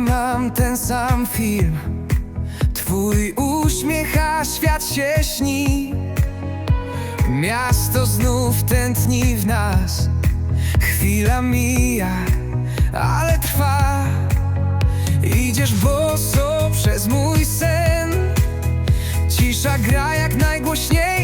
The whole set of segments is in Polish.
Oglądam ten sam film. Twój uśmiech, a świat się śni. Miasto znów tętni w nas. Chwila mija, ale trwa. Idziesz boso przez mój sen. Cisza gra jak najgłośniejszy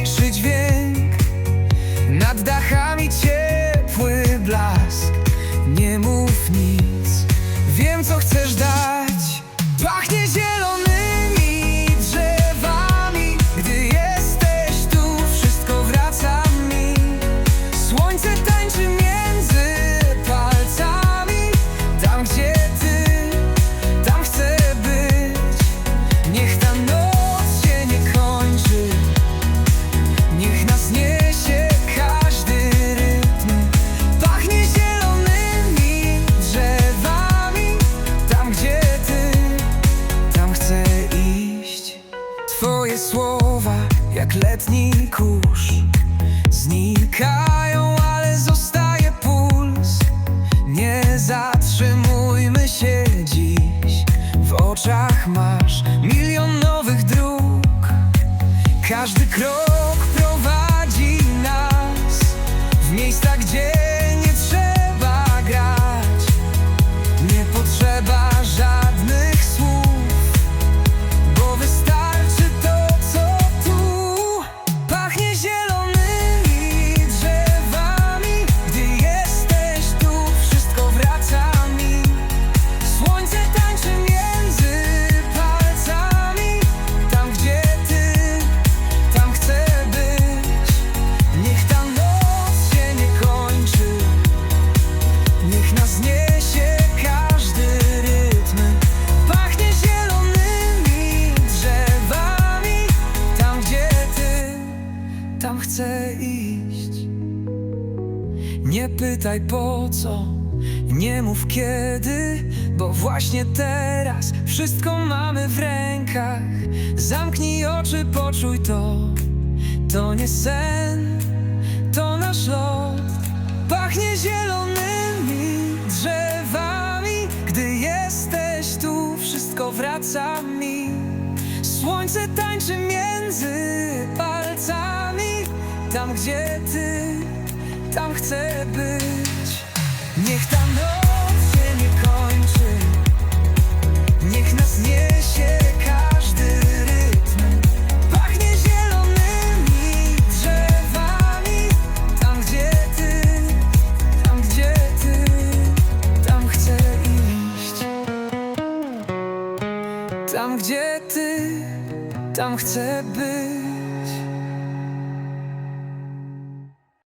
jak letni kurz. Znikają, ale zostaje puls. Nie zatrzymujmy się dziś. W oczach masz milion nowych dróg. Każdy krok chcę iść. Nie pytaj po co, nie mów kiedy Bo właśnie teraz wszystko mamy w rękach. Zamknij oczy, poczuj to. To nie sen, to nasz lot. Pachnie zielonymi drzewami. Gdy jesteś tu, wszystko wraca mi. Słońce tańczy między palcami Tam gdzie ty, tam chcę być. Niech ta noc się nie kończy. Niech nas niesie każdy rytm. Pachnie zielonymi drzewami. Tam gdzie ty, tam gdzie ty, tam chcę iść. Tam gdzie ty, tam chcę być